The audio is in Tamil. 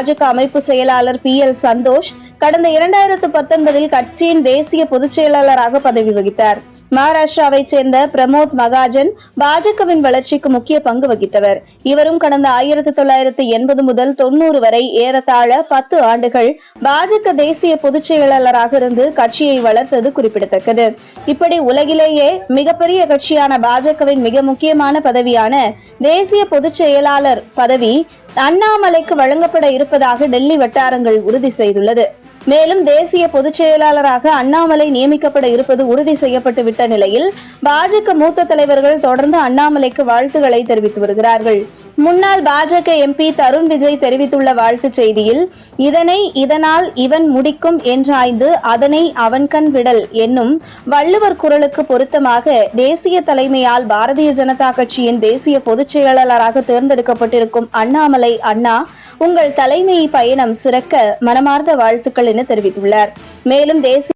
பாஜக அமைப்பு செயலாளர் பி எல் சந்தோஷ் கடந்த இரண்டாயிரத்து பத்தொன்பதில் கட்சியின் தேசிய பொதுச் செயலாளராக பதவி வகித்தார். மகாராஷ்டிராவைச் சேர்ந்த பிரமோத் மகாஜன் பாஜகவின் வளர்ச்சிக்கு முக்கிய பங்கு வகித்தவர். இவரும் கடந்த ஆயிரத்தி தொள்ளாயிரத்தி எண்பது முதல் தொண்ணூறு வரை ஏறத்தாழ பத்து ஆண்டுகள் பாஜக தேசிய பொதுச் செயலாளராக இருந்து கட்சியை வளர்த்தது குறிப்பிடத்தக்கது. இப்படி உலகிலேயே மிகப்பெரிய கட்சியான பாஜகவின் மிக முக்கியமான பதவியான தேசிய பொதுச் செயலாளர் பதவி அண்ணாமலைக்கு வழங்கப்பட இருப்பதாக டெல்லி வட்டாரங்கள் உறுதி செய்துள்ளது. மேலும் தேசிய பொதுச் செயலாளராக அண்ணாமலை நியமிக்கப்பட இருப்பது உறுதி செய்யப்பட்டு விட்ட நிலையில் பாஜக மூத்த தலைவர்கள் தொடர்ந்து அண்ணாமலைக்கு வாழ்த்துக்களை தெரிவித்து வருகிறார்கள். முன்னாள் பாஜக எம்பி தருண் விஜய் தெரிவித்துள்ள வாழ்த்துச் செய்தியில் இதனை இதனால் இவன் முடிக்கும் என்றாய்ந்து அதனை அவன் கண் விடல் என்னும் வள்ளுவர் குரலுக்கு பொருத்தமாக தேசிய தலைமையால் பாரதிய ஜனதா கட்சியின் தேசிய பொதுச் செயலாளராக தேர்ந்தெடுக்கப்பட்டிருக்கும் அண்ணாமலை அண்ணா உங்கள் தலைமை பயணம் சிறக்க மனமார்ந்த வாழ்த்துக்கள் என தெரிவித்துள்ளார். மேலும் தேசிய